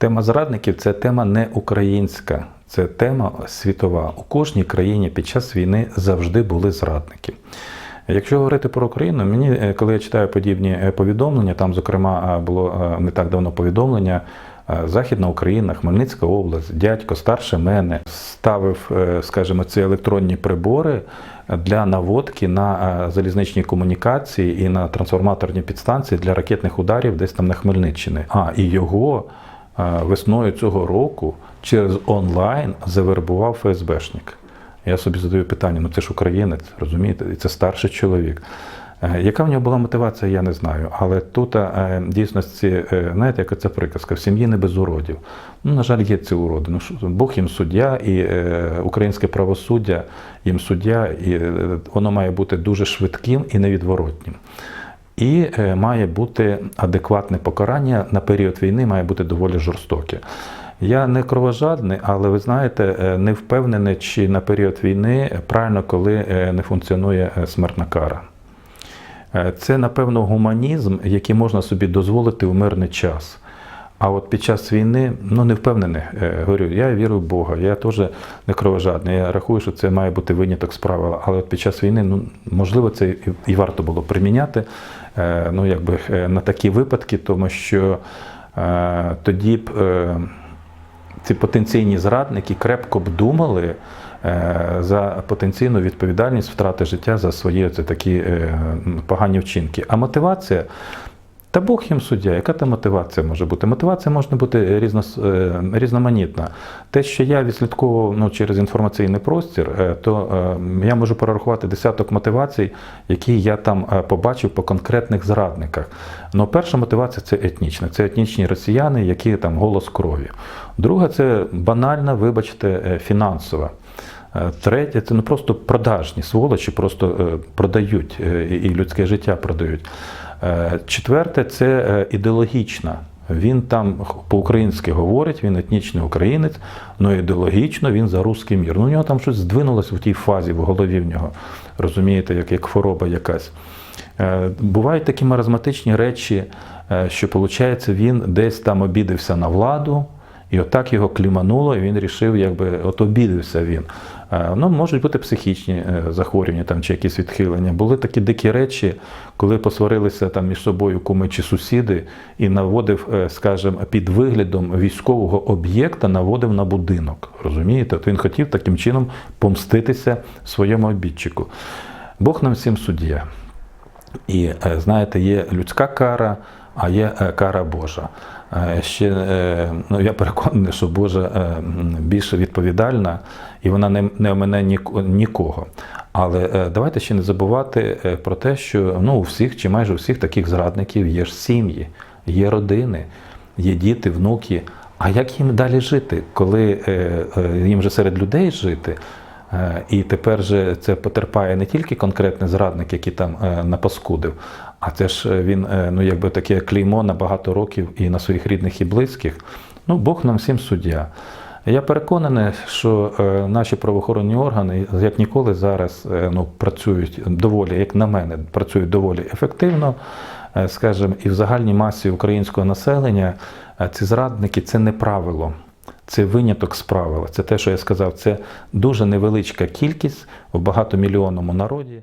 Тема зрадників це тема не українська, це тема світова. У кожній країні під час війни завжди були зрадники. Якщо говорити про Україну, мені, е, коли я читаю подібні е, повідомлення, там, зокрема, е, було не так давно повідомлення. Західна Україна, Хмельницька область, дядько старше мене ставив, скажімо, ці електронні прибори для наводки на залізничні комунікації і на трансформаторні підстанції для ракетних ударів десь там на Хмельниччині. А і його весною цього року через онлайн завербував ФСБшник. Я собі задаю питання: ну це ж українець, розумієте, і це старший чоловік. Е, Яка в нього була мотивація, я не знаю. Але тут е, дійсності, е, знаєте, яка це приказка, в сім'ї не без уродів. Ну, на жаль, є ці уроди. Ну, Бог їм суддя, і українське правосуддя їм суддя, і воно має бути дуже швидким і невідворотнім. І е, має бути адекватне покарання на період війни, має бути доволі жорстоке. Я не кровожадний, але ви знаєте, е, не впевнений, чи на період війни правильно, коли е, не функціонує смертна кара. Це, напевно, гуманізм, який можна собі дозволити у мирний час. А от під час війни, ну не впевнений, е, говорю, я вірю в Бога, я теж не кровожадний. Я рахую, що це має бути виняток з правила. Але от під час війни, ну можливо, це і- варто було приміняти е, ну, якби, е, на такі випадки, тому що тоді б ці потенційні зрадники крепко б думали за потенційну відповідальність втрати життя за свої такі погані вчинки. А мотивація. Та Бог їм суддя, яка та мотивація може бути? Мотивація може бути різно, е, різноманітна. Те, що я відслідковував ну, через інформаційний простір, е, то е, я можу перерахувати десяток мотивацій, які я там побачив по конкретних зрадниках. Ну, перша мотивація це етнічна. Це етнічні росіяни, які там голос крові. Друга це банальна, вибачте, фінансова. Третє це не просто продажні сволочі, просто продають і людське життя продають. Е, Четверте це е, ідеологічна. Він там по-українськи говорить, він етнічний українець, але ідеологічно він за русський мір. Ну, у нього там щось здвинулося в тій фазі в голові в нього, розумієте, як, як хвороба якась. Е, Бувають такі маразматичні речі, що, виходить, він десь там обідався на владу, і отак його клімануло, і він рішив, якби от обідався він. Е, Ну, можуть бути психічні е, захворювання там, чи якісь відхилення. Були такі дикі речі, коли посварилися там між собою куми чи сусіди, і наводив, е, скажімо, під виглядом військового об'єкта, наводив на будинок. Розумієте? От він хотів таким чином помститися своєму обідчику. Бог нам всім суддя. І знаєте, є людська кара, а є кара Божа. Ще е, ну, я переконаний, що Божа е, м, більш відповідальна і вона не, не ніко- нікого. Але е, давайте ще не забувати про те, що ну, у всіх чи майже у всіх таких зрадників є ж сім'ї, є родини, є діти, внуки. А як їм далі жити, коли їм же серед людей жити? Е, І тепер же це потерпає не тільки конкретний зрадник, який там е, напаскудив, а це ж е, він ну, якби таке клеймо на багато років і на своїх рідних і близьких. Ну, Бог нам всім суддя. Я переконаний, що наші правоохоронні органи, як ніколи, зараз ну, працюють доволі, як на мене, працюють доволі ефективно. Скажімо, і в загальній масі українського населення ці зрадники це не правило. Це виняток з правила. Це те, що я сказав, це дуже невеличка кількість в багатомільйонному народі.